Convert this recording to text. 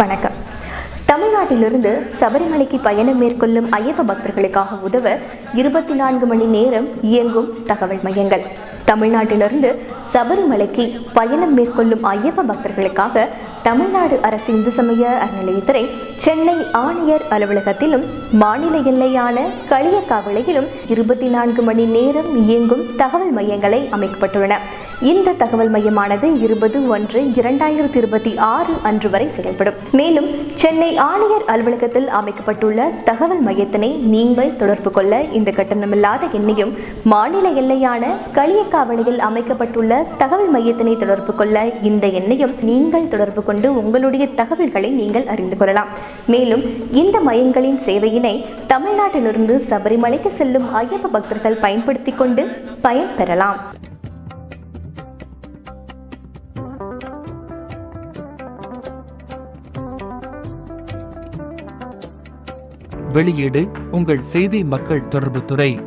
வணக்கம். தமிழ்நாட்டிலிருந்து சபரிமலைக்கு பயணம் மேற்கொள்ளும் ஐயப்ப பக்தர்களுக்காக உதவ இருபத்தி நான்கு மணி நேரம் இயங்கும் தகவல் மையங்கள். தமிழ்நாட்டிலிருந்து சபரிமலைக்கு பயணம் மேற்கொள்ளும் ஐயப்ப பக்தர்களுக்காக தமிழ்நாடு அரசு இந்து சமய அறநிலையத்துறை சென்னை ஆணையர் அலுவலகத்திலும் மாநில எல்லையான களியக்காவிளையிலும் இருபத்தி நான்கு மணி நேரம் இயங்கும் தகவல் மையங்களை அமைக்கப்பட்டுள்ளன. இந்த தகவல் மையமானது இருபது ஒன்று இரண்டாயிரத்தி இருபத்தி ஆறு அன்று வரை செயல்படும். மேலும் சென்னை ஆணையர் அலுவலகத்தில் அமைக்கப்பட்டுள்ள தகவல் மையத்தினை நீங்கள் தொடர்பு கொள்ள இந்த கட்டணமில்லாத எண்ணையும் மாநில எல்லையான களியக்காவணியில் அமைக்கப்பட்டுள்ள தகவல் மையத்தினை தொடர்பு கொள்ள இந்த எண்ணையும் நீங்கள் தொடர்பு கொண்டு உங்களுடைய தகவல்களை நீங்கள் அறிந்து கொள்ளலாம். மேலும் இந்த மையங்களின் சேவையினை தமிழ்நாட்டிலிருந்து சபரிமலைக்கு செல்லும் ஐயப்ப பக்தர்கள் பயன்படுத்திக் கொண்டு பயன்பெறலாம் வெளியீடு உங்கள் செய்தி மக்கள் தொடர்புத்துறை.